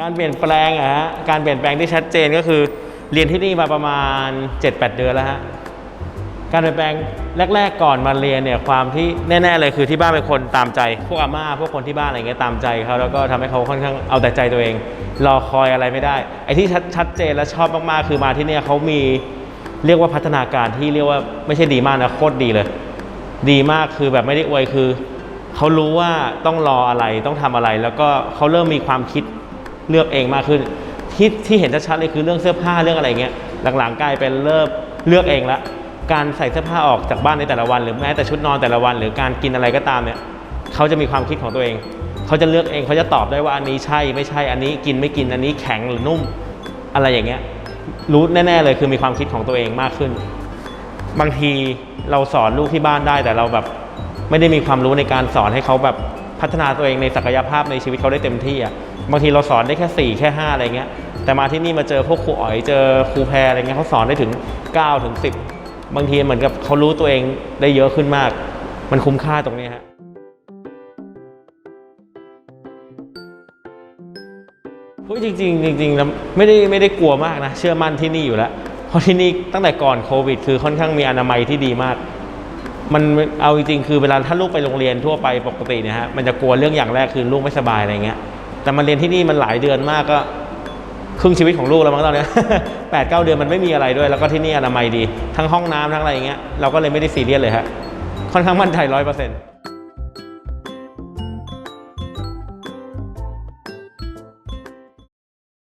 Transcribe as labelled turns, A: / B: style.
A: การเปลี่ยนแปลงอะฮะการเปลี่ยนแปลงที่ชัดเจนก็คือ เรียนที่นี่มาประมาณ 7-8 เดือนแล้วฮะการเปลี่ยนแปลงแรก ๆ ก่อนมาเรียนเนี่ยความที่แน่ ๆ เลยคือที่บ้านเป็นคนตามใจ พวกอาม่าพวกคนที่บ้านอะไรเงี้ยตามใจเขาแล้วก็ทำให้เขาค่อนข้างเอาแต่ใจตัวเอง รอคอยอะไรไม่ได้ไอ้ที่ชัดชัดเจนและชอบมากๆคือมาที่เนี่ยเขามีเรียกว่าพัฒนาการที่เรียกว่าไม่ใช่ดีมากนะโคตรดีเลย ดีมากคือแบบไม่ได้อวยคือเขารู้ว่าต้องรออะไรต้องทำอะไร แล้วก็เขาเริ่มมีความคิด เลือกเองมากขึ้น ที่ที่เห็นชัดๆเลยคือเรื่องเสื้อผ้าเรื่องอะไรเงี้ยหลังๆกลายเป็นเริ่มเลือกเองละการใส่เสื้อผ้าออกจากบ้านในแต่ละวัน หรือแม้แต่ชุดนอนแต่ละวัน หรือการกินอะไรก็ตามเนี่ยเขาจะมีความคิดของตัวเอง เขาจะเลือกเองเขาจะตอบได้ว่าอันนี้ใช่ไม่ใช่อันนี้กินไม่กินอันนี้แข็งหรือนุ่มอะไรอย่างเงี้ยรู้แน่ ๆ เลยคือมีความคิดของตัวเองมากขึ้น บางทีเราสอนลูกที่บ้านได้แต่เราแบบไม่ได้มีความรู้ในการสอนให้เขาแบบพัฒนาตัวเองในศักยภาพในชีวิตเขาได้เต็มที่อะ บางทีเราสอนได้แค่ 4 แค่ 5 อะไรเงี้ย แต่มาที่นี่มาเจอพวกครูอ๋อยเจอครูแพรอะไรเงี้ยเขาสอนได้ถึง9ถึง10 บางทีเหมือนกับเขารู้ตัวเองได้เยอะขึ้นมาก มันคุ้มค่าตรงนี้ฮะเฮ้ยจริงจริงๆแล้วไม่ได้ไม่ได้กลัวมากนะ เชื่อมั่นที่นี่อยู่แล้ว เพราะที่นี่ตั้งแต่ก่อนโควิด คือค่อนข้างมีอนามัยที่ดีมาก มันเอาจริงๆคือเวลาถ้าลูกไปโรงเรียนทั่วไปปกติเนี่ยฮะมันจะกลัวเรื่องอย่างแรกคือลูกไม่สบายอะไรเงี้ย แต่มาเรียนที่นี่มันหลายเดือนมากก็ครึ่งชีวิตของลูกแล้วมั้งตอนนี้แปดเก้าเดือนมันไม่มีอะไรด้วย แล้วก็ที่นี่อนามัยดี ทั้งห้องน้ำทั้งอะไรอย่างเงี้ยเราก็เลยไม่ได้ซีเรียสเลยฮะค่อนข้างมั่นใจร้อยเปอร์เซ็นต์